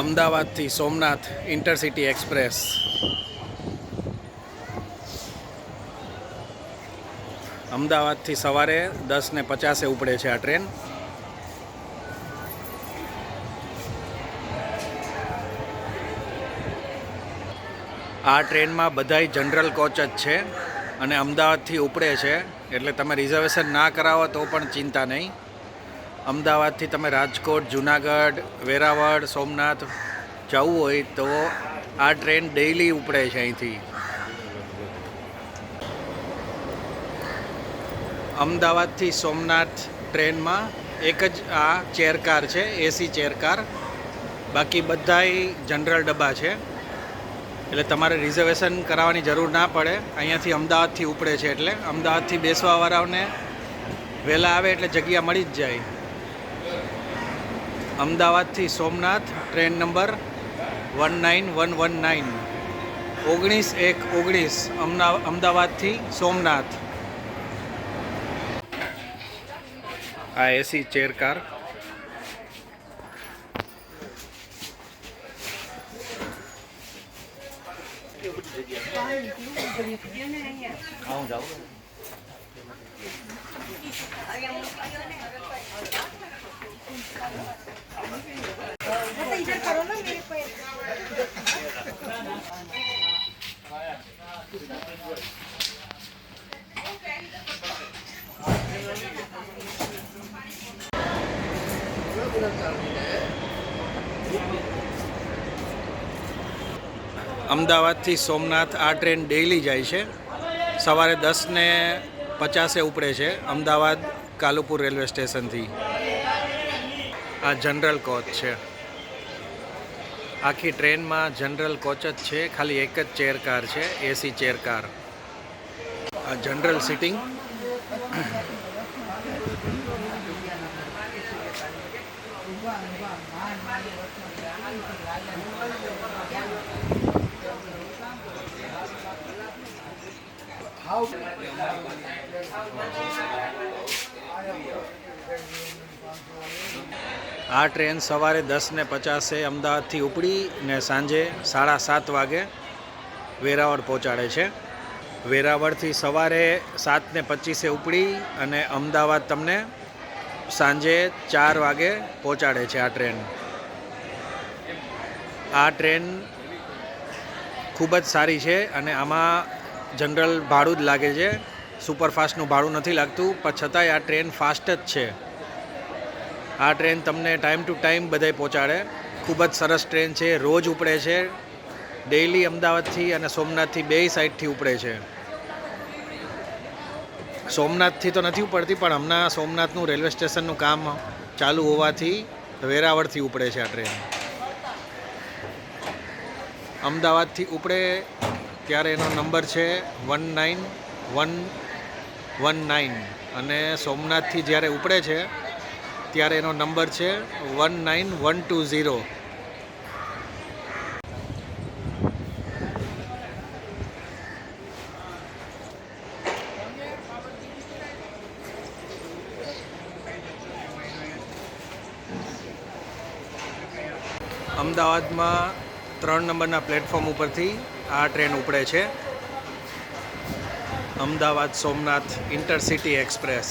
અમદાવાદથી Somnath intercity express. અમદાવાદથી સવારે દસ ને પચાસે ઉપડે છે આ ટ્રેન. આ ટ્રેનમાં બધાય જનરલ કોચ જ છે અને અમદાવાદથી ઉપડે છે, એટલે તમે રિઝર્વેશન ના કરાવો તો પણ ચિંતા નહીં. અમદાવાદથી તમે રાજકોટ, જુનાગઢ, વેરાવળ, સોમનાથ જવું હોય તો આ ટ્રેન ડેઈલી ઉપડે છે અહીંથી. અમદાવાદથી સોમનાથ ટ્રેનમાં એક જ આ ચેરકાર છે, એસી ચેરકાર બાકી બધાય જનરલ ડબ્બા છે. એટલે તમારે રિઝર્વેશન કરાવવાની જરૂર ના પડે. અહીંયાથી અમદાવાદથી ઉપડે છે એટલે અમદાવાદથી બેસવાવાળાઓને વહેલા આવે એટલે જગ્યા મળી જ જાય. અમદાવાદથી Somnath, train number one nine one one nine. ઓગણીસ એક ઓગણીસ અમદાવાદથી સોમનાથ. આ એસી ચેર કાર. इधर करो ना मेरे पे અમદાવાદથી સોમનાથ આ ટ્રેન ડેઈલી જાય છે સવારે દસ ને પચાસે ઉપડે છે અમદાવાદ કાલુપુર રેલવે સ્ટેશનથી આ જનરલ કોચ છે. આખી ટ્રેનમાં જનરલ કોચ જ છે, ખાલી એક જ ચેર કાર છે એસી ચેર કાર આ જનરલ સિટિંગ. આ ટ્રેન સવારે દસ ને પચાસે અમદાવાદથી ઉપડી ને સાંજે સાડા સાત વાગે વેરાવળ પહોંચાડે છે. વેરાવળથી સવારે સાત ને પચીસે ઉપડી અને અમદાવાદ તમને સાંજે ચાર વાગે પહોંચાડે છે આ ટ્રેન. આ ટ્રેન ખૂબ જ સારી છે અને આમાં જનરલ ભાડું જ લાગે છે. સુપરફાસ્ટનું ભાડું નથી લાગતું, પણ છતાંય આ ટ્રેન ફાસ્ટ જ છે. આ ટ્રેન તમને ટાઈમ ટુ ટાઈમ બધે પહોંચાડે. ખૂબ જ સરસ ટ્રેન છે, રોજ ઉપડે છે. ડેઈલી અમદાવાદથી અને સોમનાથથી બેય સાઈડથી ઉપડે છે. સોમનાથથી તો નથી ઉપડતી, પણ હમણાં સોમનાથનું રેલવે સ્ટેશનનું કામ ચાલુ હોવાથી વેરાવળથી ઉપડે છે આ ટ્રેન. અમદાવાદથી ઉપડે ત્યારે એનો નંબર છે one nine one one nine અને સોમનાથથી જ્યારે ઉપડે છે ત્યારે એનો નંબર છે one nine one two zero. અમદાવાદમાં ત્રણ નંબરના પ્લેટફોર્મ ઉપરથી આ ટ્રેન ઉપડે છે. Ahmedabad Somnath intercity express.